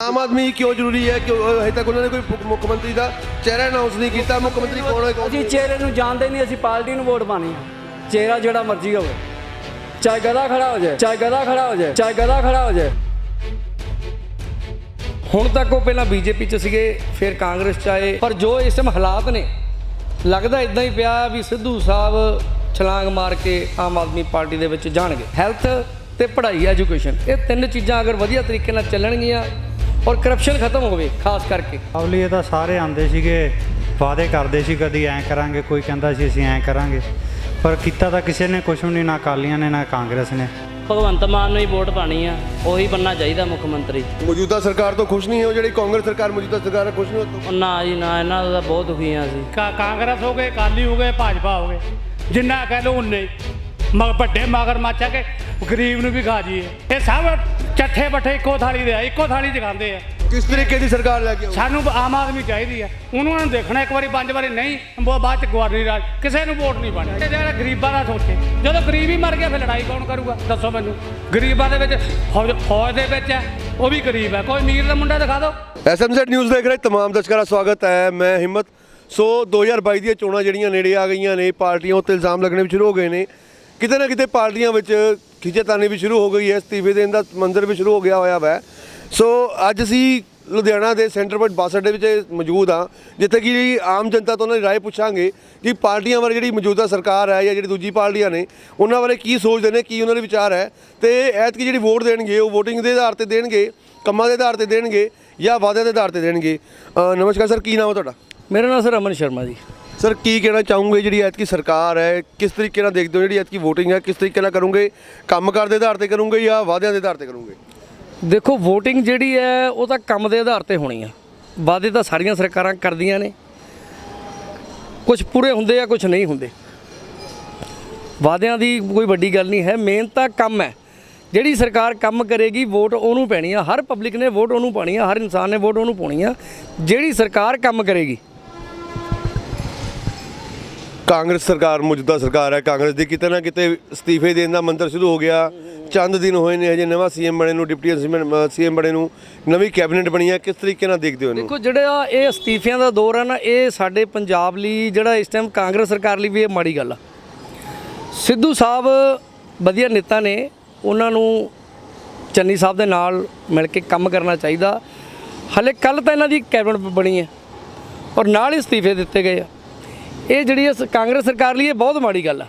ਆਮ ਆਦਮੀ ਕਿਉਂ ਜ਼ਰੂਰੀ ਹੈ ਕਿ ਹਜੇ ਤੱਕ ਉਹਨਾਂ ਨੇ ਕੋਈ ਮੁੱਖ- ਮੰਤਰੀ ਦਾ ਚਿਹਰਾ ਅਨਾਉਂਸ ਨਹੀਂ ਕੀਤਾ ਮੁੱਖ ਮੰਤਰੀ ਕੌਣ ਹੈ ਅਸੀਂ ਚਿਹਰੇ ਨੂੰ ਜਾਣਦੇ ਨਹੀਂ ਅਸੀਂ ਪਾਰਟੀ ਨੂੰ ਵੋਟ ਪਾਣੀ ਆ ਚਿਹਰਾ ਜਿਹੜਾ ਮਰਜ਼ੀ ਹੋਵੇ। ਚਾਹੇ ਗਧਾ ਖੜਾ ਹੋ ਜਾਏ ਚਾਹੇ ਗਧਾ ਖੜਾ ਹੋ ਜਾਏ ਚਾਹੇ ਗਧਾ ਖੜਾ ਹੋ ਜਾਏ। ਹੁਣ ਤੱਕ ਉਹ ਪਹਿਲਾਂ ਬੀਜੇਪੀ 'ਚ ਸੀਗੇ ਫਿਰ ਕਾਂਗਰਸ 'ਚ ਆਏ ਪਰ ਜੋ ਇਸ ਟਾਈਮ ਹਾਲਾਤ ਨੇ ਲੱਗਦਾ ਇਦਾਂ ਹੀ ਪਿਆ ਵੀ ਸਿੱਧੂ ਸਾਹਿਬ ਛਲਾਂਗ ਮਾਰ ਕੇ ਆਮ ਆਦਮੀ ਪਾਰਟੀ ਦੇ ਵਿੱਚ ਜਾਣਗੇ। ਹੈਲਥ ਤੇ ਪੜ੍ਹਾਈ ਐਜੂਕੇਸ਼ਨ ਇਹ ਤਿੰਨ ਚੀਜ਼ਾਂ ਅਗਰ ਵਧੀਆ ਤਰੀਕੇ ਨਾਲ ਚੱਲਣਗੀਆਂ ਔਰ ਕਰਪਸ਼ਨ ਖਤਮ ਹੋਵੇ ਖਾਸ ਕਰਕੇ। ਅਵਲੀ ਇਹ ਤਾਂ ਸਾਰੇ ਆਂਦੇ ਸੀਗੇ ਵਾਅਦੇ ਕਰਦੇ ਸੀ ਕਦੀ ਐਂ ਕਰਾਂਗੇ ਕੋਈ ਕਹਿੰਦਾ ਸੀ ਅਸੀਂ ਐਂ ਕਰਾਂਗੇ। ਪਰ ਕੀਤਾ ਤਾਂ ਕਿਸੇ ਨੇ ਕੁਛ ਵੀ ਨਹੀਂ ਨਾ ਅਕਾਲੀਆਂ ਨੇ ਨਾ ਕਾਂਗਰਸ ਨੇ। ਭਗਵੰਤ ਮਾਨ ਨੂੰ ਹੀ ਵੋਟ ਪਾਣੀ ਆ ਉਹੀ ਬੰਨਾ ਚਾਹੀਦਾ ਮੁੱਖ ਮੰਤਰੀ। ਮੌਜੂਦਾ ਸਰਕਾਰ ਤੋਂ ਖੁਸ਼ ਨਹੀਂ ਹੋ ਜਿਹੜੀ ਕਾਂਗਰਸ ਸਰਕਾਰ ਮੌਜੂਦਾ ਸਰਕਾਰ ਹੈ ਖੁਸ਼ ਨਹੀਂ ਹੋ ਉਹ ਨਾ ਜੀ ਨਾ ਇਹਨਾਂ ਦਾ ਬਹੁਤ ਦੁਖੀ ਆ ਅਸੀਂ। ਕਾ- ਕਾਂਗਰਸ ਹੋ ਗਏ ਅਕਾਲੀ ਹੋ ਗਏ ਭਾਜਪਾ ਹੋ ਗਏ। ਜਿੰਨਾ ਕਹਿ ਲਓ ਉਨੇ ਮਗ ਵੱਡੇ ਮਗਰ ਮਾਚਾ ਕੇ ਗਰੀਬ ਨੂੰ ਵੀ ਖਾ ਜੀਏ ਇਹ ਸਭ ਚੱਠੇ ਬੱਠੇ ਇੱਕੋ ਥਾਲੀ ਦੇ ਆ ਇੱਕੋ ਥਾਲੀ ਚ ਖਾਂਦੇ ਆ। ਕਿਸ ਤਰੀਕੇ ਦੀ ਸਰਕਾਰ ਲੈ ਕੇ ਆਓ ਸਾਨੂੰ ਆਮ ਆਦਮੀ ਚਾਹੀਦੀ ਆ। ਉਹਨੂੰ ਨੂੰ ਦੇਖਣਾ ਇੱਕ ਵਾਰੀ ਪੰਜ ਵਾਰੀ ਨਹੀਂ ਉਹ ਬਾਅਦ ਚ ਗਵਰਨਰੀ ਰਾਜ ਕਿਸੇ ਨੂੰ ਵੋਟ ਨਹੀਂ ਪਾਣੀ ਇਹ ਜਿਹੜਾ ਗਰੀਬਾਂ ਦਾ ਸੋਚੇ ਜਦੋਂ ਗਰੀਬ ਹੀ ਮਰ ਗਿਆ ਫਿਰ ਲੜਾਈ ਕੌਣ ਕਰੂਗਾ? ਦੱਸੋ ਮੈਨੂੰ। ਗਰੀਬਾਂ ਦੇ ਵਿੱਚ ਫੌਜ ਫੌਜ ਦੇ ਵਿੱਚ ਆ ਉਹ ਵੀ ਗਰੀਬ ਹੈ। ਕੋਈ ਅਮੀਰ ਦਾ ਮੁੰਡਾ ਦਿਖਾ ਦਿਓ। ਐਸਐਮਜ਼ੈਡ ਨਿਊਜ਼ ਦੇਖ ਰਹੇ ਤਮਾਮ ਦਰਸ਼ਕਾਂ ਦਾ ਸਵਾਗਤ ਹੈ ਮੈਂ ਹਿੰਮਤ। ਸੋ 2022 ਦੀਆਂ ਚੋਣਾਂ ਜਿਹੜੀਆਂ ਨੇੜੇ ਆ ਗਈਆਂ ਨੇ ਪਾਰਟੀਆਂ ਉੱਤੇ ਇਲਜ਼ਾਮ ਲੱਗਣੇ ਸ਼ੁਰੂ ਹੋ ਗਏ ਨੇ। ਕਿਤੇ ਨਾ ਕਿਤੇ ਪਾਰਟੀਆਂ ਵਿੱਚ ਖਿੱਚੇਤਾਨੀ ਵੀ ਸ਼ੁਰੂ ਹੋ ਗਈ ਹੈ ਅਸਤੀਫੇ ਦੇਣ ਦਾ ਮੰਜ਼ਰ ਵੀ ਸ਼ੁਰੂ ਹੋ ਗਿਆ ਹੋਇਆ ਵੈ। ਸੋ ਅੱਜ ਅਸੀਂ ਲੁਧਿਆਣਾ ਦੇ ਸੈਂਟਰ ਪੁਆਇੰਟ ਬੱਸ ਅੱਡੇ ਵਿੱਚ ਮੌਜੂਦ ਹਾਂ, ਜਿੱਥੇ ਕਿ ਆਮ ਜਨਤਾ ਤੋਂ ਉਹਨਾਂ ਦੀ ਰਾਏ ਪੁੱਛਾਂਗੇ ਕਿ ਪਾਰਟੀਆਂ ਬਾਰੇ ਜਿਹੜੀ ਮੌਜੂਦਾ ਸਰਕਾਰ ਹੈ ਜਾਂ ਜਿਹੜੀ ਦੂਜੀ ਪਾਰਟੀਆਂ ਨੇ, ਉਹਨਾਂ ਬਾਰੇ ਕੀ ਸੋਚਦੇ ਨੇ, ਕੀ ਉਹਨਾਂ ਦੇ ਵਿਚਾਰ ਹੈ। ਤੇ ਐਤਕੀ ਜਿਹੜੀ ਵੋਟ ਦੇਣਗੇ, ਉਹ VOTING ਦੇ ਆਧਾਰ ਤੇ ਦੇਣਗੇ, ਕੰਮਾਂ ਦੇ ਆਧਾਰ ਤੇ ਦੇਣਗੇ ਜਾਂ ਵਾਅਦੇ ਦੇ ਆਧਾਰ ਤੇ ਦੇਣਗੇ। ਨਮਸਕਾਰ ਸਰ, ਕੀ ਨਾਮ ਹੈ ਤੁਹਾਡਾ? ਮੇਰਾ ਨਾਮ ਸਰ ਅਮਨ ਸ਼ਰਮਾ ਜੀ। ਸਰ ਕੀ ਕਹਿਣਾ ਚਾਹੋਗੇ ਜਿਹੜੀ ਐਤਕੀ ਸਰਕਾਰ ਹੈ? ਕਿਸ ਤਰੀਕੇ ਨਾਲ ਦੇਖਦੇ ਹੋ ਜਿਹੜੀ ਐਤਕੀ ਵੋਟਿੰਗ ਹੈ? ਕਿਸ ਤਰੀਕੇ ਨਾਲ ਕਰੋਗੇ? ਕੰਮਕਾਰ ਦੇ ਆਧਾਰ ਤੇ ਕਰੋਗੇ ਜਾਂ ਵਾਅਦਿਆਂ ਦੇ ਆਧਾਰ ਤੇ ਕਰੋਗੇ? ਦੇਖੋ, VOTING ਜਿਹੜੀ ਹੈ, ਉਹ ਤਾਂ ਕੰਮ ਦੇ ਆਧਾਰ ਤੇ ਹੋਣੀ ਆ। ਵਾਅਦੇ ਤਾਂ ਸਾਰੀਆਂ ਸਰਕਾਰਾਂ ਕਰਦੀਆਂ ਨੇ। ਕੁਝ ਪੂਰੇ ਹੁੰਦੇ ਆ ਕੁਝ ਨਹੀਂ ਹੁੰਦੇ। ਵਾਅਦਿਆਂ ਦੀ ਕੋਈ ਵੱਡੀ ਗੱਲ ਨਹੀਂ ਹੈ। ਮੇਨ ਤਾਂ ਕੰਮ ਹੈ। ਜਿਹੜੀ ਸਰਕਾਰ ਕੰਮ ਕਰੇਗੀ ਵੋਟ ਉਹਨੂੰ ਪੈਣੀ ਆ। ਹਰ ਪਬਲਿਕ ਨੇ ਵੋਟ ਉਹਨੂੰ ਪਾਣੀ ਆ। ਹਰ ਇਨਸਾਨ ਨੇ ਵੋਟ ਉਹਨੂੰ ਪਾਉਣੀ ਆ। ਜਿਹੜੀ ਸਰਕਾਰ ਕੰਮ ਕਰੇਗੀ ਕਾਂਗਰਸ ਸਰਕਾਰ ਮੌਜੂਦਾ ਸਰਕਾਰ ਹੈ, ਕਾਂਗਰਸ ਦੀ ਕਿਤੇ ਨਾ ਕਿਤੇ ਅਸਤੀਫੇ ਦੇਣ ਦਾ ਮੰਤਰ ਸ਼ੁਰੂ ਹੋ ਗਿਆ। ਚੰਦ ਦਿਨ ਹੋਏ ਨੇ, ਹਜੇ ਨਵਾਂ ਸੀਐਮ ਬਣੇ ਨੂੰ, ਡਿਪਟੀ ਸੀਐਮ ਬਣੇ ਨੂੰ, ਨਵੀਂ ਕੈਬਨਿਟ ਬਣੀ ਹੈ। ਕਿਸ ਤਰੀਕੇ ਨਾਲ ਦੇਖਦੇ ਹੋ ਦੇਖੋ, ਜਿਹੜਾ ਇਹ ਅਸਤੀਫਿਆਂ ਦਾ ਦੌਰ ਆ ਨਾ, ਇਹ ਸਾਡੇ ਪੰਜਾਬ ਲਈ, ਜਿਹੜਾ ਇਸ ਟਾਈਮ ਕਾਂਗਰਸ ਸਰਕਾਰ ਲਈ ਵੀ ਇਹ ਮਾੜੀ ਗੱਲ ਆ। ਸਿੱਧੂ ਸਾਹਿਬ ਵਧੀਆ ਨੇਤਾ ਨੇ, ਉਹਨਾਂ ਨੂੰ ਚੰਨੀ ਸਾਹਿਬ ਦੇ ਨਾਲ ਮਿਲ ਕੇ ਕੰਮ ਕਰਨਾ ਚਾਹੀਦਾ। ਹਲੇ ਕੱਲ ਤਾਂ ਇਹਨਾਂ ਦੀ ਕੈਬਨਿਟ ਬਣੀ ਹੈ, ਔਰ ਨਾਲ ਹੀ ਅਸਤੀਫੇ ਦਿੱਤੇ ਗਏ ਆ। ਇਹ ਜਿਹੜੀ ਇਸ ਕਾਂਗਰਸ ਸਰਕਾਰ ਲਈ ਇਹ ਬਹੁਤ ਮਾੜੀ ਗੱਲ ਆ।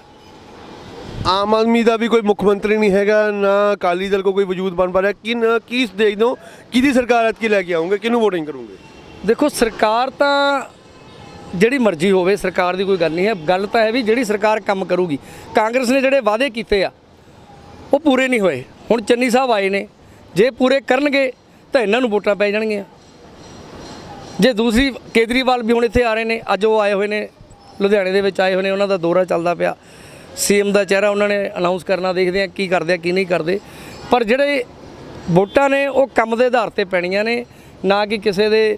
ਆਮ ਆਦਮੀ ਦਾ ਵੀ ਕੋਈ ਮੁੱਖ ਮੰਤਰੀ ਨਹੀਂ ਹੈਗਾ ਨਾ ਅਕਾਲੀ ਦਲ ਕੋ ਕੋਈ ਵਜੂਦ ਬਣ ਪਾ ਰਿਹਾ। ਕਿਨ ਕੀ ਦੇਖਦੇ ਹੋ ਕਿਹਦੀ ਸਰਕਾਰ ਐਤਕੀ ਲੈ ਕੇ ਆਉਂਗੇ? ਕਿਹਨੂੰ VOTING ਕਰੋਗੇ? ਦੇਖੋ ਸਰਕਾਰ ਤਾਂ ਜਿਹੜੀ ਮਰਜ਼ੀ ਹੋਵੇ ਸਰਕਾਰ ਦੀ ਕੋਈ ਗੱਲ ਨਹੀਂ ਹੈ। ਗੱਲ ਤਾਂ ਹੈ ਵੀ ਜਿਹੜੀ ਸਰਕਾਰ ਕੰਮ ਕਰੂਗੀ। ਕਾਂਗਰਸ ਨੇ ਜਿਹੜੇ ਵਾਅਦੇ ਕੀਤੇ ਆ ਉਹ ਪੂਰੇ ਨਹੀਂ ਹੋਏ। ਹੁਣ ਚੰਨੀ ਸਾਹਿਬ ਆਏ ਨੇ। ਜੇ ਪੂਰੇ ਕਰਨਗੇ ਤਾਂ ਇਹਨਾਂ ਨੂੰ ਵੋਟਾਂ ਪੈ ਜਾਣਗੀਆਂ। ਜੇ ਦੂਸਰੀ ਕੇਜਰੀਵਾਲ ਵੀ ਹੁਣ ਇੱਥੇ ਆ ਰਹੇ ਨੇ ਅੱਜ ਉਹ ਆਏ ਹੋਏ ਨੇ ਲੁਧਿਆਣੇ ਦੇ ਵਿੱਚ ਆਏ ਹੋਏ ਨੇ ਉਹਨਾਂ ਦਾ ਦੌਰਾ ਚੱਲਦਾ ਪਿਆ। ਸੀਐਮ ਦਾ ਚਿਹਰਾ ਉਹਨਾਂ ਨੇ ਅਨਾਉਂਸ ਕਰਨਾ ਦੇਖਦੇ ਆ ਕੀ ਕਰਦੇ ਆ ਕੀ ਨਹੀਂ ਕਰਦੇ। ਪਰ ਜਿਹੜੇ ਵੋਟਾਂ ਨੇ ਉਹ ਕੰਮ ਦੇ ਆਧਾਰ ਤੇ ਪੈਣੀਆਂ ਨੇ ਨਾ ਕਿ ਕਿਸੇ ਦੇ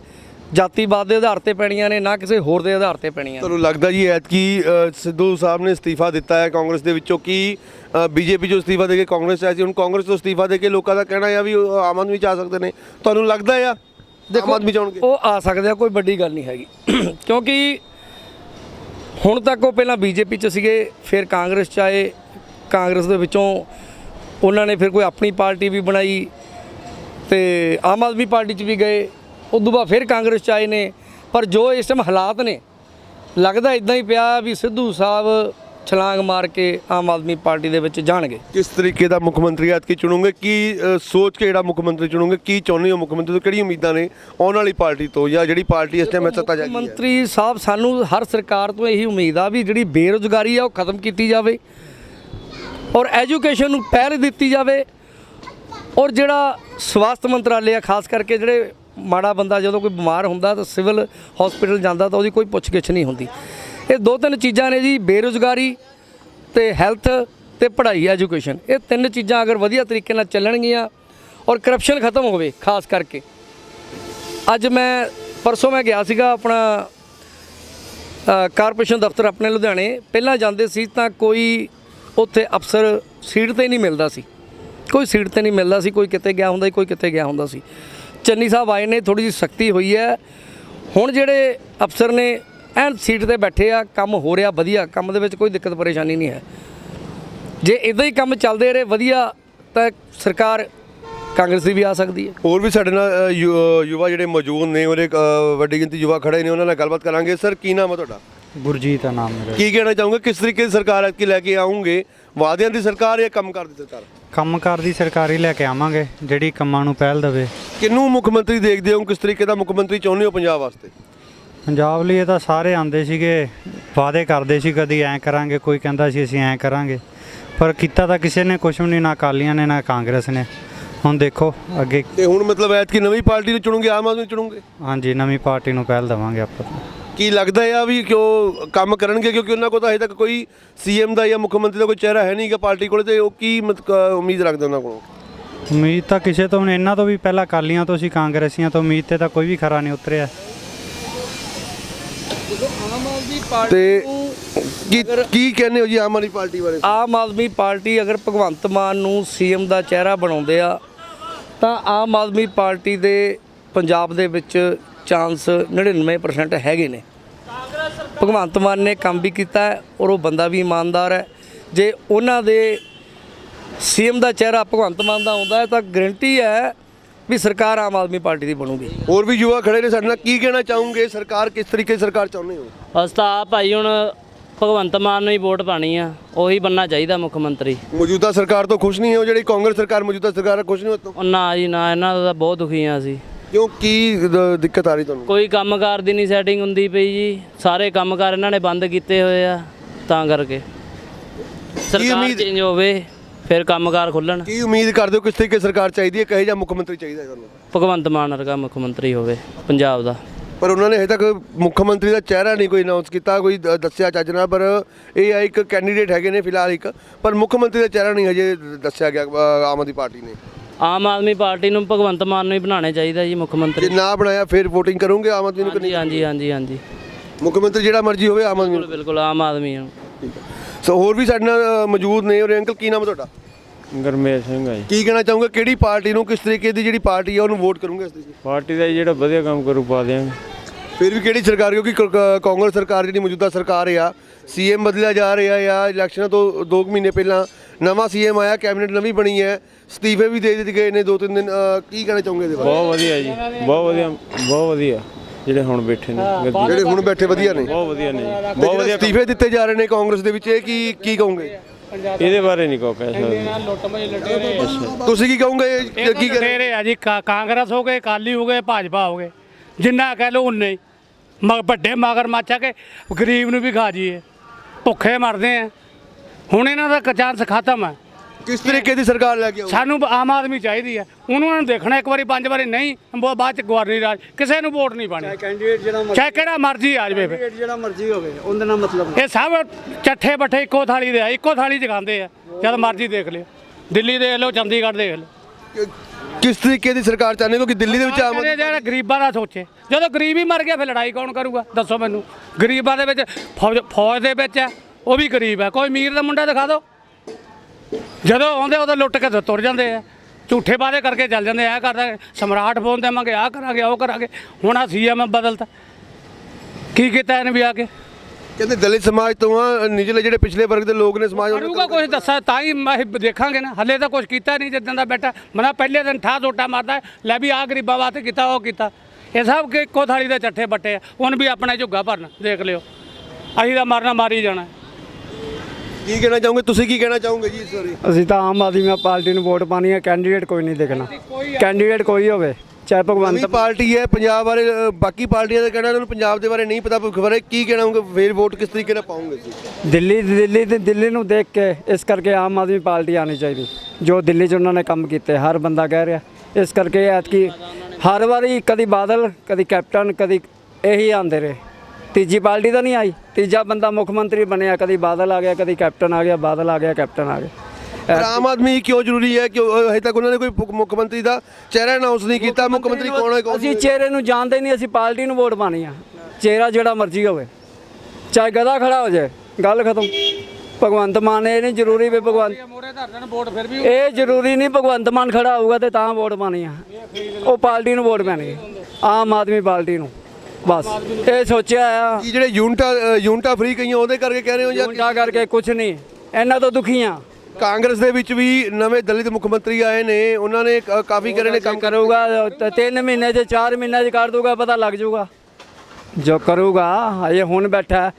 ਜਾਤੀਵਾਦ ਦੇ ਆਧਾਰ ਤੇ ਪੈਣੀਆਂ ਨੇ ਨਾ ਕਿਸੇ ਹੋਰ ਦੇ ਆਧਾਰ ਤੇ ਪੈਣੀਆਂ ਨੇ। ਤੁਹਾਨੂੰ ਲੱਗਦਾ ਜੀ ਐਤਕੀ ਸਿੱਧੂ ਸਾਹਿਬ ਨੇ ਅਸਤੀਫਾ ਦਿੱਤਾ ਹੈ ਕਾਂਗਰਸ ਦੇ ਵਿੱਚੋਂ ਕੀ ਬੀਜੇਪੀ ਚੋਂ ਅਸਤੀਫਾ ਦੇ ਕੇ ਕਾਂਗਰਸ 'ਚ ਆਈ ਸੀ? ਹੁਣ ਕਾਂਗਰਸ ਤੋਂ ਅਸਤੀਫਾ ਦੇ ਕੇ ਲੋਕਾਂ ਦਾ ਕਹਿਣਾ ਆ ਵੀ ਉਹ ਆਮ ਆਦਮੀ ਚ ਆ ਸਕਦੇ ਨੇ। ਤੁਹਾਨੂੰ ਲੱਗਦਾ ਆ? ਆਮ ਆਦਮੀ ਚਾਹਣਗੇ? ਉਹ ਆ ਸਕਦੇ ਆ ਕੋਈ ਵੱਡੀ ਗੱਲ ਨਹੀਂ ਹੈਗੀ। ਕਿਉਂਕਿ ਹੁਣ ਤੱਕ ਉਹ ਪਹਿਲਾਂ ਬੀਜੇਪੀ 'ਚ ਸੀਗੇ, ਫਿਰ ਕਾਂਗਰਸ 'ਚ ਆਏ। ਕਾਂਗਰਸ ਦੇ ਵਿੱਚੋਂ ਉਹਨਾਂ ਨੇ ਫਿਰ ਕੋਈ ਆਪਣੀ ਪਾਰਟੀ ਵੀ ਬਣਾਈ ਤੇ ਆਮ ਆਦਮੀ ਪਾਰਟੀ 'ਚ ਵੀ ਗਏ। ਉਦੋਂ ਬਾਅਦ ਫਿਰ ਕਾਂਗਰਸ 'ਚ ਆਏ ਨੇ। ਪਰ ਜੋ ਇਸ ਟਾਈਮ ਹਾਲਾਤ ਨੇ, ਲੱਗਦਾ ਇਦਾਂ ਹੀ ਪਿਆ ਵੀ ਸਿੱਧੂ ਸਾਹਿਬ ਛਲਾਂਗ ਮਾਰ ਕੇ ਆਮ ਆਦਮੀ ਪਾਰਟੀ ਦੇ ਵਿੱਚ ਜਾਣਗੇ। ਕਿਸ ਤਰੀਕੇ ਦਾ ਮੁੱਖ ਮੰਤਰੀ ਐਤਕੀ ਚੁਣੋਗੇ? ਕੀ ਅ, ਸੋਚ ਕੇ ਜਿਹੜਾ ਮੁੱਖ ਮੰਤਰੀ ਚੁਣੋਗੇ? ਕੀ ਚਾਹੁੰਦੇ ਹੋ ਮੁੱਖ ਮੰਤਰੀ? ਤੋਂ ਕਿਹੜੀ ਉਮੀਦਾਂ ਨੇ ਆਉਣ ਵਾਲੀ ਪਾਰਟੀ ਤੋਂ ਜਾਂ ਜਿਹੜੀ ਪਾਰਟੀ ਇਸ ਟਾਈਮ ਸੱਤਾ ਜਾ ਰਹੀ ਹੈ? ਮੰਤਰੀ ਸਾਹਿਬ ਸਾਨੂੰ ਹਰ ਸਰਕਾਰ ਤੋਂ ਇਹੀ ਉਮੀਦ ਆ ਵੀ ਜਿਹੜੀ ਬੇਰੁਜ਼ਗਾਰੀ ਆ ਉਹ ਖਤਮ ਕੀਤੀ ਜਾਵੇ ਔਰ ਐਜੂਕੇਸ਼ਨ ਨੂੰ ਪਹਿਲ ਦਿੱਤੀ ਜਾਵੇ ਔਰ ਜਿਹੜਾ ਸਵਾਸਥ ਮੰਤਰਾਲੇ ਆ ਖਾਸ ਕਰਕੇ ਜਿਹੜੇ ਮਾੜਾ ਬੰਦਾ ਜਦੋਂ ਕੋਈ ਬਿਮਾਰ ਹੁੰਦਾ ਤਾਂ ਸਿਵਲ ਹਸਪੀਟਲ ਜਾਂਦਾ ਤਾਂ ਉਹਦੀ ਕੋਈ ਪੁੱਛਗਿੱਛ ਨਹੀਂ ਹੁੰਦੀ। ਇਹ ਦੋ ਤਿੰਨ ਚੀਜ਼ਾਂ ਨੇ ਜੀ, ਬੇਰੁਜ਼ਗਾਰੀ ਤੇ ਹੈਲਥ ਤੇ ਪੜ੍ਹਾਈ, ਐਜੂਕੇਸ਼ਨ। ਇਹ ਤਿੰਨ ਚੀਜ਼ਾਂ ਅਗਰ ਵਧੀਆ ਤਰੀਕੇ ਨਾਲ ਚੱਲਣਗੀਆਂ ਔਰ ਕਰਪਸ਼ਨ ਖਤਮ ਹੋਵੇ, ਖਾਸ ਕਰਕੇ। ਅੱਜ ਮੈਂ, ਪਰਸੋਂ ਮੈਂ ਗਿਆ ਸੀਗਾ ਆਪਣਾ ਕਾਰਪੋਰੇਸ਼ਨ ਦਫ਼ਤਰ ਆਪਣੇ ਲੁਧਿਆਣੇ। ਪਹਿਲਾਂ ਜਾਂਦੇ ਸੀ ਤਾਂ ਕੋਈ ਉੱਥੇ ਅਫਸਰ ਸੀਟ ਤੇ ਨਹੀਂ ਮਿਲਦਾ ਸੀ। ਕੋਈ ਸੀਟ ਤੇ ਨਹੀਂ ਮਿਲਦਾ ਸੀ, ਕੋਈ ਕਿਤੇ ਗਿਆ ਹੁੰਦਾ ਸੀ, ਕੋਈ ਕਿਤੇ ਗਿਆ ਹੁੰਦਾ ਸੀ। ਚੰਨੀ ਸਾਹਿਬ ਆਏ ਨੇ ਥੋੜੀ ਜਿਹੀ ਸਖਤੀ ਹੋਈ ਹੈ। ਹੁਣ ਜਿਹੜੇ ਅਫਸਰ ਨੇ ਐਨ ਸੀਟ ਤੇ ਬੈਠੇ ਆ ਕੰਮ ਹੋ ਰਿਹਾ ਵਧੀਆ ਕੰਮ ਦੇ ਵਿੱਚ ਕੋਈ ਦਿੱਕਤ ਪਰੇਸ਼ਾਨੀ ਨਹੀਂ ਹੈ। ਜੇ ਇਦਾਂ ਹੀ ਕੰਮ ਚੱਲਦੇ ਰਹੇ ਵਧੀਆ ਤਾਂ ਸਰਕਾਰ ਕਾਂਗਰਸ ਦੀ ਵੀ ਆ ਸਕਦੀ ਹੈ। ਹੋਰ ਵੀ ਸਾਡੇ ਨਾਲ ਯੁਵਾ ਜਿਹੜੇ ਮੌਜੂਦ ਨੇ ਉਹਦੇ ਵੱਡੀ ਗਿਣਤੀ ਯੁਵਾ ਖੜੇ ਨੇ ਉਹਨਾਂ ਨਾਲ ਗੱਲਬਾਤ ਕਰਾਂਗੇ। ਸਰ ਕੀ ਨਾਮ ਹੈ ਤੁਹਾਡਾ? ਗੁਰਜੀਤ ਆ ਨਾਮ ਮੇਰਾ। ਕੀ ਕਹਿਣਾ ਚਾਹੋਗੇ? ਕਿਸ ਤਰੀਕੇ ਦੀ ਸਰਕਾਰ ਐਤਕੀ ਲੈ ਕੇ ਆਉਂਗੇ? ਵਾਅਦਿਆਂ ਦੀ ਸਰਕਾਰ ਜਾਂ ਕੰਮਕਾਰ ਦੀ ਸਰਕਾਰ? ਕੰਮਕਾਰ ਦੀ ਸਰਕਾਰੀ ਲੈ ਕੇ ਆਵਾਂਗੇ ਜਿਹੜੀ ਕੰਮਾਂ ਨੂੰ ਪਹਿਲ ਦੇਵੇ। ਕਿਹਨੂੰ ਮੁੱਖ ਮੰਤਰੀ ਦੇਖਦੇ ਹੋ? ਕਿਸ ਤਰੀਕੇ ਦਾ ਮੁੱਖ ਮੰਤਰੀ ਚਾਹੁੰਦੇ ਹੋ ਪੰਜਾਬ ਵਾਸਤੇ? ਪੰਜਾਬ ਲਈ ਇਹ ਤਾਂ ਸਾਰੇ ਆਂਦੇ ਸੀਗੇ ਵਾਅਦੇ ਕਰਦੇ ਸੀ ਕਦੀ ਐਂ ਕਰਾਂਗੇ ਕੋਈ ਕਹਿੰਦਾ ਸੀ ਅਸੀਂ ਐਂ ਕਰਾਂਗੇ। ਪਰ ਕੀਤਾ ਤਾਂ ਕਿਸੇ ਨੇ ਕੁਛ ਵੀ ਨਹੀਂ ਨਾ ਅਕਾਲੀਆਂ ਨੇ ਨਾ ਕਾਂਗਰਸ ਨੇ। ਹੁਣ ਦੇਖੋ ਅੱਗੇ ਤੇ ਹੁਣ ਮਤਲਬ ਐਤਕੀ ਨਵੀਂ ਪਾਰਟੀ ਨੂੰ ਚੁਣੋਗੇ ਆਮ ਆਦਮੀ ਨੂੰ ਚੁਣੋਗੇ? ਹਾਂਜੀ ਨਵੀਂ ਪਾਰਟੀ ਨੂੰ ਪਹਿਲ ਦੇਵਾਂਗੇ ਆਪਾਂ। ਕੀ ਲੱਗਦਾ ਹੈ ਆ ਵੀ ਕਿਉਂ ਕੰਮ ਕਰਨਗੇ? ਕਿਉਂਕਿ ਉਹਨਾਂ ਕੋਲ ਤਾਂ ਹਜੇ ਤੱਕ ਕੋਈ ਸੀਐਮ ਦਾ ਜਾਂ ਮੁੱਖ ਮੰਤਰੀ ਦਾ ਕੋਈ ਚਿਹਰਾ ਹੈ ਨਹੀਂਗਾ ਪਾਰਟੀ ਕੋਲ ਤੇ ਉਹ ਕੀ ਉਮੀਦ ਰੱਖਦੇ ਉਹਨਾਂ ਕੋਲੋਂ? ਉਮੀਦ ਤਾਂ ਕਿਸੇ ਤੋਂ ਨਹੀਂ ਇਹਨਾਂ ਤੋਂ ਵੀ ਪਹਿਲਾਂ ਅਕਾਲੀਆਂ ਤੋਂ ਸੀ ਕਾਂਗਰਸੀਆਂ ਤੋਂ ਉਮੀਦ ਤੇ ਤਾਂ ਕੋਈ ਵੀ ਖਰਾ ਨਹੀਂ ਉਤਰਿਆ। ਤੇ ਕੀ ਕੀ ਕਹਿੰਦੇ ਹੋ ਜੀ ਆਮ ਆਦਮੀ ਪਾਰਟੀ ਬਾਰੇ? ਆਮ ਆਦਮੀ ਪਾਰਟੀ ਅਗਰ ਭਗਵੰਤ ਮਾਨ ਨੂੰ ਸੀਐਮ ਦਾ ਚਿਹਰਾ ਬਣਾਉਂਦੇ ਆ ਤਾਂ ਆਮ ਆਦਮੀ ਪਾਰਟੀ ਦੇ ਪੰਜਾਬ ਦੇ ਵਿੱਚ ਚਾਂਸ 99% ਹੈਗੇ ਨੇ। ਭਗਵੰਤ ਮਾਨ ਨੇ ਕੰਮ ਵੀ ਕੀਤਾ ਹੈ ਔਰ ਉਹ ਬੰਦਾ ਵੀ ਇਮਾਨਦਾਰ ਹੈ। ਜੇ ਉਹਨਾਂ ਦੇ ਸੀਐਮ ਦਾ ਚਿਹਰਾ ਭਗਵੰਤ ਮਾਨ ਦਾ ਆਉਂਦਾ ਹੈ ਤਾਂ ਗਰੰਟੀ ਹੈ ਵੀ ਸਰਕਾਰ ਆਮ ਆਦਮੀ ਪਾਰਟੀ ਦੀ ਬਣੂਗੀ। ਹੋਰ ਵੀ ਯੁਵਾ ਖੜੇ ਨੇ ਸਾਡੇ ਨਾਲ ਕੀ ਕਹਿਣਾ ਚਾਹੋਗੇ? ਸਰਕਾਰ ਕਿਸ ਤਰੀਕੇ ਦੀ ਸਰਕਾਰ ਚਾਹੁੰਦੇ ਹੋ? ਅਸੀਂ ਤਾਂ ਆਪ ਭਾਈ ਹੁਣ ਭਗਵੰਤ ਮਾਨ ਨੂੰ ਹੀ ਵੋਟ ਪਾਣੀ ਆ ਉਹੀ ਬੰਨਾ ਚਾਹੀਦਾ ਮੁੱਖ ਮੰਤਰੀ। ਮੌਜੂਦਾ ਸਰਕਾਰ ਤੋਂ ਖੁਸ਼ ਨਹੀਂ ਹੋ ਜਿਹੜੀ ਕਾਂਗਰਸ ਸਰਕਾਰ ਮੌਜੂਦਾ ਸਰਕਾਰ ਹੈ ਖੁਸ਼ ਨਹੀਂ ਹੋ ਤੋਂ? ਉਹ ਨਾ ਜੀ ਨਾ ਇਹਨਾਂ ਦਾ ਤਾਂ ਬਹੁਤ ਦੁਖੀ ਆ ਅਸੀਂ। ਕਿਉਂ? ਕੀ ਦ- ਦਿੱਕਤ ਆ ਰਹੀ ਤੁਹਾਨੂੰ? ਕੋਈ ਕੰਮਕਾਰ ਦੀ ਨਹੀਂ ਸੈਟਿੰਗ ਹੁੰਦੀ ਪਈ ਜੀ। ਸਾਰੇ ਕੰਮਕਾਰ ਇਹਨਾਂ ਨੇ ਬੰਦ ਕੀਤੇ ਹੋਏ ਆ ਤਾਂ ਕਰਕੇ। ਸਰਕਾਰ ਚੇਂਜ ਹੋਵੇ। ਫਿਰ ਕੰਮਕਾਰ ਖੁੱਲਣ। ਕੀ ਉਮੀਦ ਕਰਦੇ ਹੋ ਕਿਸ ਤਰੀਕੇ ਸਰਕਾਰ ਚਾਹੀਦੀ ਹੈ ਕਹੇ ਜਾਂ ਮੁੱਖ ਮੰਤਰੀ ਚਾਹੀਦਾ ਹੈ ਤੁਹਾਨੂੰ? ਭਗਵੰਤ ਮਾਨ ਵਰਗਾ ਮੁੱਖ ਮੰਤਰੀ ਹੋਵੇ ਪੰਜਾਬ ਦਾ। ਪਰ ਉਹਨਾਂ ਨੇ ਹਜੇ ਤੱਕ ਮੁੱਖ ਮੰਤਰੀ ਦਾ ਚਿਹਰਾ ਨਹੀਂ ਕੋਈ ਅਨਾਉਂਸ ਕੀਤਾ ਕੋਈ ਦ- ਦੱਸਿਆ ਚੱਜ ਨਾਲ ਪਰ ਇਹ ਆ ਇੱਕ ਕੈਂਡੀਡੇਟ ਹੈਗੇ ਨੇ ਫਿਲਹਾਲ ਇੱਕ ਪਰ ਮੁੱਖ ਮੰਤਰੀ ਦਾ ਚਿਹਰਾ ਨਹੀਂ ਹਜੇ ਦੱਸਿਆ ਗਿਆ ਅ, ਆਮ ਆਦਮੀ ਪਾਰਟੀ ਨੇ। ਆਮ ਆਦਮੀ ਪਾਰਟੀ ਨੂੰ ਭਗਵੰਤ ਮਾਨ ਨੂੰ ਹੀ ਬਣਾਉਣਾ ਚਾਹੀਦਾ ਜੀ ਮੁੱਖ ਜੇ ਮੰਤਰੀ ਨਾ ਬਣਾਇਆ ਫਿਰ VOTING ਕਰੋਗੇ ਆਮ ਆਦਮੀ ਨੂੰ ਕਿ ਹਾਂਜੀ ਨਹੀਂ? ਹਾਂਜੀ ਹਾਂਜੀ ਹਾਂਜੀ ਮੁੱਖ ਮੰਤਰੀ ਜਿਹੜਾ ਮਰਜ਼ੀ ਹੋਵੇ ਆਮ ਆਦਮੀ ਨੂੰ। ਬਿਲਕੁਲ ਬਿਲਕੁਲ ਆਮ ਆਦਮੀ ਨੂੰ। ਸੋ ਹੋਰ ਵੀ ਸਾਡੇ ਨਾਲ ਅ, ਮੌਜੂਦ ਨੇ। ਔਰ ਅੰਕਲ ਕੀ ਨਾਮ ਹੈ ਤੁਹਾਡਾ? ਗਰਮੇਸ਼ ਸਿੰਘ ਆ ਜੀ। ਕੀ ਕਹਿਣਾ ਚਾਹੋਗੇ? ਕਿਹੜੀ ਪਾਰਟੀ ਨੂੰ ਕਿਸ ਤਰੀਕੇ ਦੀ ਜਿਹੜੀ ਪਾਰਟੀ ਹੈ ਉਹਨੂੰ ਵੋਟ ਕਰੋਗੇ ਇਸ ਤਰੀਕੇ? ਪਾਰਟੀ ਦਾ ਜੀ ਜਿਹੜਾ ਵਧੀਆ ਕੰਮ ਕਰੂ ਪਾ ਦਿਆਂਗੇ। ਫਿਰ ਵੀ ਕਿਹੜੀ ਸਰਕਾਰ? ਕਿਉਂਕਿ ਕ- ਕ- ਕਾਂਗਰਸ ਸਰਕਾਰ ਜਿਹੜੀ ਮੌਜੂਦਾ ਸਰਕਾਰ ਆ ਸੀਐਮ ਬਦਲਿਆ ਜਾ ਰਿਹਾ ਆ ਇਲੈਕਸ਼ਨਾਂ ਤੋਂ 2 ਮਹੀਨੇ ਪਹਿਲਾਂ ਨਵਾਂ ਸੀਐਮ ਆਇਆ ਕੈਬਨਿਟ ਨਵੀਂ ਬਣੀ ਹੈ ਅਸਤੀਫੇ ਵੀ ਦੇ ਦਿੱਤੇ ਗਏ ਨੇ ਦੋ ਤਿੰਨ ਦਿਨ ਅ, ਕੀ ਕਹਿਣਾ ਚਾਹੋਗੇ ਇਹਦੇ ਬਾਰੇ? ਬਹੁਤ ਵਧੀਆ ਜੀ ਬਹੁਤ ਵਧੀਆ ਬਹੁਤ ਵਧੀਆ ਜਿਹੜੇ ਹੁਣ ਬੈਠੇ ਨੇ ਗੱਦੀ। ਜਿਹੜੇ ਹੁਣ ਬੈਠੇ ਵਧੀਆ ਨੇ। ਬਹੁਤ ਵਧੀਆ ਨੇ ਜੀ ਤੇ ਬਹੁਤ ਜਿਹੜੇ ਵਧੀਆ ਅਸਤੀਫੇ ਦਿੱਤੇ ਜਾ ਰਹੇ ਨੇ ਕਾਂਗਰਸ ਦੇ ਵਿੱਚ ਇਹ ਕੀ ਕੀ ਕਹੋਗੇ? ਇਹਦੇ ਬਾਰੇ ਨਹੀਂ ਕੋ ਕਹਿ ਸਕਦੇ। ਤੁਸੀਂ ਕੀ ਕਹੋਗੇ? ਇਹ ਕੀ ਕਰ? ਤੇਰੇ ਆ ਜੀ ਕਾ- ਕਾਂਗਰਸ ਹੋ ਗਏ ਅਕਾਲੀ ਹੋ ਗਏ ਭਾਜਪਾ ਹੋ ਗਏ। ਜਿੰਨਾ ਕਹਿ ਲਓ ਉਨੇ ਹੀ। ਮ- ਵੱਡੇ ਮਗਰ ਮਾਚਾ ਕੇ ਗਰੀਬ ਨੂੰ ਵੀ ਖਾ ਜੀਏ ਭੁੱਖੇ ਮਰਦੇ ਆ। ਹੁਣ ਇਹਨਾਂ ਦਾ ਚਾਂਸ ਖਤਮ ਹੈ ਕਿਸ ਤਰੀਕੇ ਦੀ ਸਰਕਾਰ ਲੈ ਕੇ ਆਉਂਗੇ ਸਾਨੂੰ ਆਮ ਆਦਮੀ ਚਾਹੀਦੀ ਹੈ। ਉਹਨੂੰ ਨੂੰ ਦੇਖਣਾ ਇੱਕ ਵਾਰੀ ਪੰਜ ਵਾਰੀ ਨਹੀਂ ਬ- ਬਾਅਦ ਚ ਗਵਰਨਰੀ ਰਾਜ ਕਿਸੇ ਨੂੰ ਵੋਟ ਨਹੀਂ ਪਾਣੀ। ਕੈਂਡੀਡੇਟ ਜਿਹੜਾ ਚਾਹੇ ਕਿਹੜਾ ਮਰਜ਼ੀ ਆ ਜਾਵੇ ਫਿਰ। ਕੈਂਡੀਡੇਟ ਜਿਹੜਾ ਮਰਜ਼ੀ ਹੋਵੇ ਉਹਦੇ ਨਾਲ ਮਤਲਬ ਇਹ ਸਭ ਚੱਠੇ ਬੱਠੇ ਇੱਕੋ ਥਾਲੀ ਦੇ ਆ ਇੱਕੋ ਥਾਲੀ ਚ ਖਾਂਦੇ ਆ। ਜਦ ਮਰਜ਼ੀ ਦੇਖ ਲਿਓ। ਦਿੱਲੀ ਦੇਖ ਲਓ ਚੰਡੀਗੜ੍ਹ ਦੇਖ ਲਓ। ਕਿਸ ਤਰੀਕੇ ਦੀ ਸਰਕਾਰ ਚਾਹੁੰਦੇ ਹੋ? ਕਿ ਦਿੱਲੀ ਦੇ ਵਿੱਚ ਆਮ ਕਹਿੰਦੇ ਜਿਹੜਾ ਗਰੀਬਾਂ ਦਾ ਸੋਚੇ। ਜਦੋਂ ਗਰੀਬ ਹੀ ਮਰ ਗਿਆ ਫਿਰ ਲੜਾਈ ਕੌਣ ਕਰੂਗਾ? ਦੱਸੋ ਮੈਨੂੰ। ਗਰੀਬਾਂ ਦੇ ਵਿੱਚ ਫੌਜ ਫੌਜ ਦੇ ਵਿੱਚ ਹੈ ਉਹ ਵੀ ਗਰੀਬ ਹੈ। ਕੋਈ ਅਮੀਰ ਦਾ ਮੁੰਡਾ ਦਿਖਾ ਦਿਓ। ਜਦੋਂ ਆਉਂਦੇ ਉਦੋਂ ਲੁੱਟ ਕੇ ਤੁਰ ਜਾਂਦੇ ਆ। ਝੂਠੇ ਵਾਅਦੇ ਕਰਕੇ ਚੱਲ ਜਾਂਦੇ ਆ। ਕਰਦਾ ਸਮਰਾਟ ਫੋਨ ਦੇਵਾਂਗੇ ਆ ਕਰਾਂਗੇ ਉਹ ਕਰਾਂਗੇ। ਹੁਣ ਆ ਸੀਐਮ ਬਦਲਤਾ। ਕੀ ਕੀਤਾ ਇਹਨੇ ਵੀ ਆ ਕੇ? ਕਹਿੰਦੇ ਦਲਿਤ ਸਮਾਜ ਤੋਂ ਆ ਨਿਚਲੇ ਜਿਹੜੇ ਪਿਛਲੇ ਵਰਗ ਦੇ ਲੋਕ ਨੇ ਸਮਾਜ ਉਹਨਾਂ ਕਰੂਗਾ ਕੁਝ ਦੱਸਾ ਤਾਂ ਹੀ ਮੈਂ ਦੇਖਾਂਗੇ ਨਾ। ਹੱਲੇ ਤਾਂ ਕੁਝ ਕੀਤਾ ਨਹੀਂ ਜਿੱਦਾਂ ਦਾ ਬੈਠਾ। ਮਨਾ ਪਹਿਲੇ ਦਿਨ ਠਾ ਝੋਟਾ ਮਾਰਦਾ ਲੈ ਵੀ ਆ ਗਰੀਬਾਂ ਵਾਸਤੇ ਕੀਤਾ ਉਹ ਕੀਤਾ। ਇਹ ਸਭ ਕਿ ਇੱਕੋ ਥਾਲੀ ਦੇ ਚੱਠੇ ਬੱਟੇ ਆ। ਉਹਨ ਵੀ ਆਪਣਾ ਝੁੱਗਾ ਭਰਨਾ ਦੇਖ ਲਿਓ। ਅਸੀਂ ਤਾਂ ਮਰਨਾ ਮਾਰੀ ਜਾਣਾ। ਕੀ ਕਹਿਣਾ ਚਾਹੋਗੇ? ਤੁਸੀਂ ਕੀ ਕਹਿਣਾ ਚਾਹੋਗੇ ਜੀ ਇਸ ਅਸੀਂ ਤਾਂ ਆਮ ਆਦਮੀ ਪਾਰਟੀ ਨੂੰ ਵੋਟ ਪਾਣੀ ਹੈ ਕੈਂਡੀਡੇਟ ਕੋਈ ਨਹੀਂ ਦੇਖਣਾ। ਕੈਂਡੀਡੇਟ ਕੋਈ ਹੋਵੇ ਚਾਹੇ ਭਗਵੰਤ ਪਾਰਟੀ ਹੈ ਪੰਜਾਬ ਬਾਰੇ ਅ, ਬਾਕੀ ਪਾਰਟੀਆਂ ਦਾ ਕਹਿਣਾ ਇਹਨਾਂ ਨੂੰ ਪੰਜਾਬ ਦੇ ਬਾਰੇ ਨਹੀਂ ਪਤਾ ਭੁੱਖ ਬਾਰੇ ਕੀ ਕਹਿਣਾ ਹੋਊਗਾ ਫੇਰ ਵੋਟ ਕਿਸ ਤਰੀਕੇ ਨਾਲ ਪਾਉਂਗੇ ਤੁਸੀਂ? ਦਿੱਲੀ ਦਿੱਲੀ ਤੇ ਦਿੱਲੀ ਨੂੰ ਦੇਖ ਕੇ ਇਸ ਕਰਕੇ ਆਮ ਆਦਮੀ ਪਾਰਟੀ ਆਣੀ ਚਾਹੀਦੀ ਜੋ ਦਿੱਲੀ 'ਚ ਉਹਨਾਂ ਨੇ ਕੰਮ ਕੀਤੇ ਹਰ ਬੰਦਾ ਕਹਿ ਰਿਹਾ। ਇਸ ਕਰਕੇ ਐਤਕੀ ਹਰ ਵਾਰੀ ਕਦੀ ਬਾਦਲ ਕਦੀ ਕੈਪਟਨ ਕਦੀ ਇਹੀ ਆਂਦੇ ਰਹੇ। ਤੀਜੀ ਪਾਰਟੀ ਤਾਂ ਨਹੀਂ ਆਈ। ਤੀਜਾ ਬੰਦਾ ਮੁੱਖ ਮੰਤਰੀ ਬਣਿਆ ਕਦੀ ਬਾਦਲ ਆ ਗਿਆ ਕਦੀ ਕੈਪਟਨ ਆ ਗਿਆ ਬਾਦਲ ਆ ਗਿਆ ਕੈਪਟਨ ਆ ਗਿਆ। ਪਰ ਆਮ ਆਦਮੀ ਕਿਉਂ ਜ਼ਰੂਰੀ ਹੈ ਕਿ ਹਜੇ ਤੱਕ ਉਹਨਾਂ ਨੇ ਕੋਈ ਮੁੱਖ- ਮੰਤਰੀ ਦਾ ਚਿਹਰਾ ਅਨਾਉਂਸ ਨਹੀਂ ਕੀਤਾ? ਮੁੱਖ ਮੰਤਰੀ ਕੌਣ ਹੈ ਕੌਣ ਅਸੀਂ ਚਿਹਰੇ ਨੂੰ ਜਾਣਦੇ ਨਹੀਂ ਅਸੀਂ ਪਾਰਟੀ ਨੂੰ ਵੋਟ ਪਾਣੀ ਆ। ਚਿਹਰਾ ਜਿਹੜਾ ਮਰਜ਼ੀ ਹੋਵੇ। ਚਾਹੇ ਗਧਾ ਖੜਾ ਹੋ ਜਾਏ ਗੱਲ ਖਤਮ। ਭਗਵੰਤ ਮਾਨ ਇਹ ਨਹੀਂ ਜ਼ਰੂਰੀ ਵੀ ਭਗਵੰਤ ਮੋਰੇ ਧਰ ਦੇਣ ਵੋਟ ਫਿਰ ਵੀ ਇਹ ਜ਼ਰੂਰੀ ਨਹੀਂ ਭਗਵੰਤ ਮਾਨ ਖੜਾ ਹੋਊਗਾ ਤੇ ਤਾਂ ਵੋਟ ਪਾਣੀ ਆ। ਉਹ ਪਾਰਟੀ ਨੂੰ ਵੋਟ ਪੈਣਗੇ ਆਮ ਆਦਮੀ ਪਾਰਟੀ ਨੂੰ। ਬਸ ਇਹ ਸੋਚਿਆ ਆ। ਕੀ ਜਿਹੜੇ ਯੂਨਟਾ ਯੂਨਟਾ ਫ੍ਰੀ ਕਈਆਂ ਉਹਦੇ ਕਰਕੇ ਕਹਿ ਰਹੇ ਹੋ ਜਾਂ ਜਾ ਕਰਕੇ ਕੁਝ ਨਹੀਂ। ਇਹਨਾਂ ਤੋਂ ਦੁਖੀ ਆ ਕਾਂਗਰਸ ਦੇ ਵਿੱਚ ਵੀ ਨਵੇਂ ਦਲਿਤ ਮੁੱਖ ਮੰਤਰੀ ਆਏ ਨੇ ਉਹਨਾਂ ਨੇ ਕਾਫੀ ਕਰੇ ਨੇ ਕੰਮ ਕਰੂਗਾ ਤੇ ਤਿੰਨ ਮਹੀਨੇ 'ਚ ਚਾਰ ਮਹੀਨੇ 'ਚ ਕਰ ਦੂਗਾ ਪਤਾ ਲੱਗ ਜਾਊਗਾ ਜੋ ਕਰੂਗਾ ਅਜੇ ਹੁਣ ਬੈਠਾ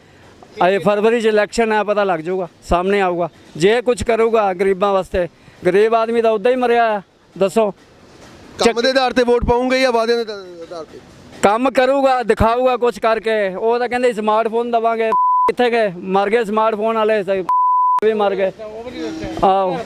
ਅਜੇ ਫਰਵਰੀ 'ਚ ਇਲੈਕਸ਼ਨ ਹੈ ਪਤਾ ਲੱਗ ਜਾਊਗਾ ਸਾਹਮਣੇ ਆਊਗਾ। ਜੇ ਕੁਝ ਕਰੂਗਾ ਗਰੀਬਾਂ ਵਾਸਤੇ ਗਰੀਬ ਆਦਮੀ ਤਾਂ ਉਦਾਂ ਹੀ ਮਰਿਆ ਦੱਸੋ। ਕੰਮ ਦੇ ਆਧਾਰ ਤੇ ਵੋਟ ਪਾਉਂਗੇ ਜਾਂ ਵਾਅਦਿਆਂ ਦੇ ਆਧਾਰ ਤੇ? ਕੰਮ ਕਰੂਗਾ ਦਿਖਾਊਗਾ ਕੁਝ ਕਰਕੇ। ਉਹ ਤਾਂ ਕਹਿੰਦੇ ਸਮਾਰਟਫੋਨ ਦਵਾਂਗੇ। ਕਿੱਥੇ ਗਏ? ਮਰ ਗਏ ਸਮਾਰਟਫੋਨ ਵਾਲੇ ਵੀ ਮਰ ਗਏ। ਆਹੋ।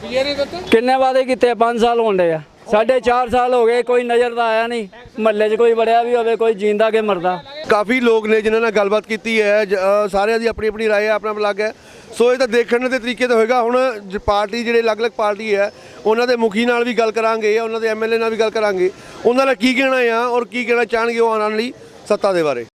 ਕਿੰਨੇ ਵਾਅਦੇ ਕੀਤੇ 5 ਸਾਲ ਹੋਣਦੇ ਆ। ਸਾਢੇ 4 ਸਾਲ ਹੋ ਗਏ ਕੋਈ ਨਜ਼ਰ ਤਾਂ ਆਇਆ ਨਹੀਂ। ਮਹੱਲੇ 'ਚ ਕੋਈ ਵੜਿਆ ਵੀ ਹੋਵੇ ਕੋਈ ਜਿੰਦਾ ਕੇ ਮਰਦਾ। ਕਾਫੀ ਲੋਕ ਨੇ ਜਿਨ੍ਹਾਂ ਨਾਲ ਗੱਲਬਾਤ ਕੀਤੀ ਹੈ ਜ- ਅ, ਸਾਰਿਆਂ ਦੀ ਆਪਣੀ ਆਪਣੀ ਰਾਏ ਹੈ ਆਪਣਾ ਅਲੱਗ ਹੈ। ਸੋ ਇਹ ਤਾਂ ਦੇਖਣ ਦੇ ਤਰੀਕੇ ਤੇ ਹੋਏਗਾ। ਹੁਣ ਜ- ਪਾਰਟੀ ਜਿਹੜੇ ਅਲੱਗ-ਅਲੱਗ ਪਾਰਟੀ ਹੈ ਉਹਨਾਂ ਦੇ ਮੁਖੀ ਨਾਲ ਵੀ ਗੱਲ ਕਰਾਂਗੇ ਉਹਨਾਂ ਦੇ ਐਮਐਲਏ ਨਾਲ ਵੀ ਗੱਲ ਕਰਾਂਗੇ। ਉਹਨਾਂ ਦਾ ਕੀ ਕਹਿਣਾ ਆ ਔਰ ਕੀ ਕਹਿਣਾ ਚਾਹਣਗੇ ਉਹ ਆਉਣ ਵਾਲੀ ਸੱਤਾ ਦੇ ਬਾਰੇ?